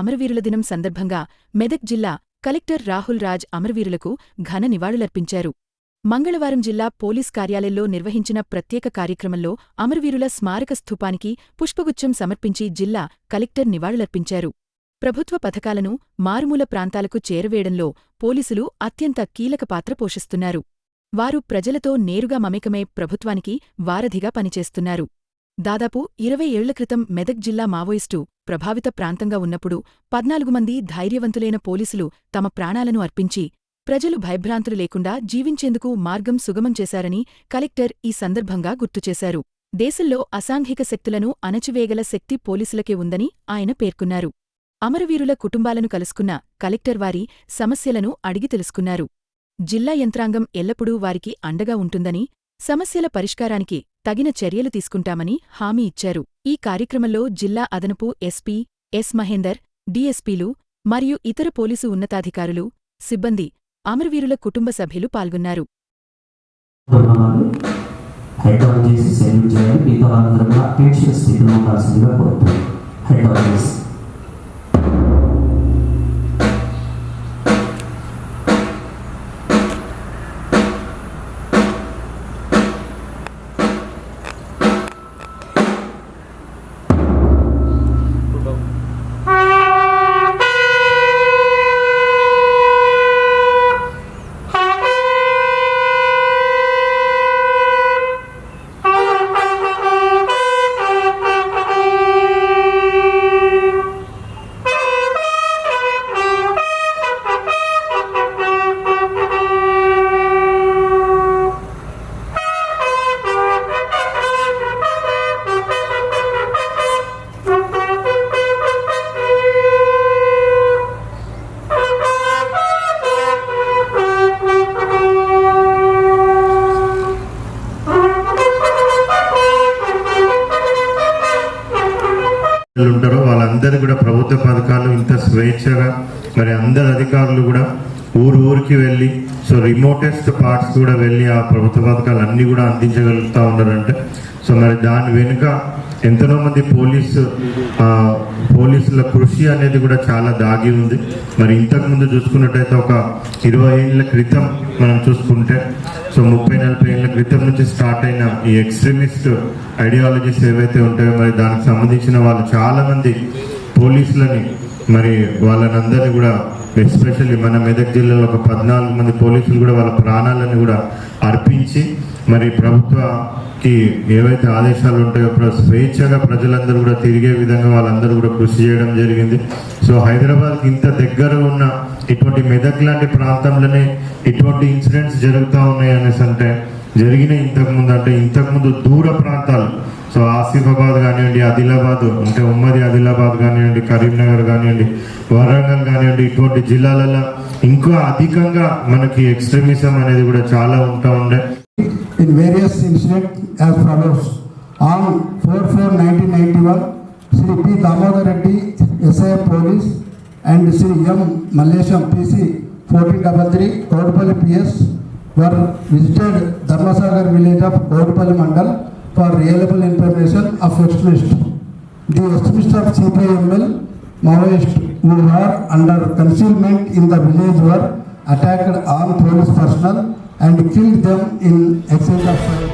అమరవీరుల దినం సందర్భంగా మెదక్ జిల్లా కలెక్టర్ రాహుల్ రాజ్ అమరవీరులకు ఘన నివాళులర్పించారు. మంగళవారం జిల్లా పోలీస్ కార్యాలయంలో నిర్వహించిన ప్రత్యేక కార్యక్రమంలో అమరవీరుల స్మారక స్థూపానికి పుష్పగుచ్చం సమర్పించి జిల్లా కలెక్టర్ నివాళులర్పించారు. ప్రభుత్వ పథకాలను మారుమూల ప్రాంతాలకు చేరవేయడంలో పోలీసులు అత్యంత కీలక పాత్ర పోషిస్తున్నారు. వారు ప్రజలతో నేరుగా మమేకమై ప్రభుత్వానికి వారధిగా పనిచేస్తున్నారు. దాదాపు ఇరవై ఏళ్ళ క్రితం మెదక్ జిల్లా మావోయిస్టు ప్రభావిత ప్రాంతంగా ఉన్నప్పుడు పద్నాలుగు మంది ధైర్యవంతులైన పోలీసులు తమ ప్రాణాలను అర్పించి ప్రజలు భయభ్రాంతులు లేకుండా జీవించేందుకు మార్గం సుగమం చేశారని కలెక్టర్ ఈ సందర్భంగా గుర్తుచేశారు దేశంలో అసాంఘిక శక్తులను అణచివేయగల శక్తి పోలీసులకే ఉందని ఆయన పేర్కొన్నారు. అమరవీరుల కుటుంబాలను కలుసుకున్న కలెక్టర్ వారి సమస్యలను అడిగి తెలుసుకున్నారు. జిల్లా యంత్రాంగం ఎల్లప్పుడూ వారికి అండగా ఉంటుందని సమస్యల పరిష్కారానికి తగిన చర్యలు తీసుకుంటామని హామీ ఇచ్చారు. ఈ కార్యక్రమంలో జిల్లా అదనపు ఎస్పీ ఎస్ మహేందర్ డీఎస్పీలు మరియు ఇతర పోలీసు ఉన్నతాధికారులు సిబ్బంది అమరవీరుల కుటుంబ సభ్యులు పాల్గొన్నారు. చేసి చేయాలి మిగతా వాళ్ళందరూ కూడా స్థితిలో ఉంటారో వాళ్ళందరూ కూడా ప్రభుత్వ పథకాలు ఇంత స్వేచ్ఛగా మరి అందరు అధికారులు కూడా ఊరు ఊరికి వెళ్ళి సో రిమోటెస్ట్ పార్ట్స్ కూడా వెళ్ళి ఆ ప్రభుత్వ పథకాలు అన్నీ కూడా అందించగలుగుతా ఉన్నారంటే సో మరి దాని వెనుక ఎంతనో మంది పోలీసు పోలీసుల కృషి అనేది కూడా చాలా దాగి ఉంది. మరి ఇంతకు ముందు చూసుకున్నట్టయితే ఒక ఇరవై ఏళ్ళ క్రితం మనం చూసుకుంటే సో ముప్పై నలభై ఏళ్ళ క్రితం నుంచి స్టార్ట్ అయిన ఈ ఎక్స్ట్రీమిస్ట్ ఐడియాలజీస్ ఏవైతే ఉంటాయో మరి దానికి సంబంధించిన వాళ్ళు చాలామంది పోలీసులని మరి వాళ్ళనందరినీ కూడా ఎస్పెషల్లీ మన మెదక్ జిల్లాలో ఒక పద్నాలుగు మంది పోలీసులు కూడా వాళ్ళ ప్రాణాలను కూడా అర్పించి మరి ప్రభుత్వకి ఏవైతే ఆదేశాలు ఉంటాయో ప్ర- స్వేచ్ఛగా ప్రజలందరూ కూడా తిరిగే విధంగా వాళ్ళందరూ కూడా కృషి చేయడం జరిగింది. సో హైదరాబాద్కి ఇంత దగ్గర ఉన్న ఇటువంటి మెదక్ లాంటి ప్రాంతంలోనే ఇటువంటి ఇన్సిడెంట్స్ జరుగుతూ ఉన్నాయి అనేసి అంటే జరిగిన ఇంతకు ముందు అంటే ఇంతకుముందు దూర ప్రాంతాలు. సో ఆసిఫాబాద్ కానివ్వండి ఆదిలాబాద్ అంటే ఉమ్మడి ఆదిలాబాద్ కానివ్వండి కరీంనగర్ కానివ్వండి వరంగల్ కానివ్వండి ఇటువంటి జిల్లాలలో ఇంకా అధికంగా మనకి ఎక్స్ట్రీమిజం అనేది కూడా చాలా ఉంటా ఉండే. In various incidents as follows. On 4-4-1991, Sri P. Damodar Reddy, SI Police, and Sri M. Mallesham PC 1433, Kodapalli PS, were visited Dharmasagar village of Kodapalli Mandal for reliable information of extremist. The extremists of CPML Maoist who were under concealment in the village were attacked on police personnel and killed them in exchange of fire.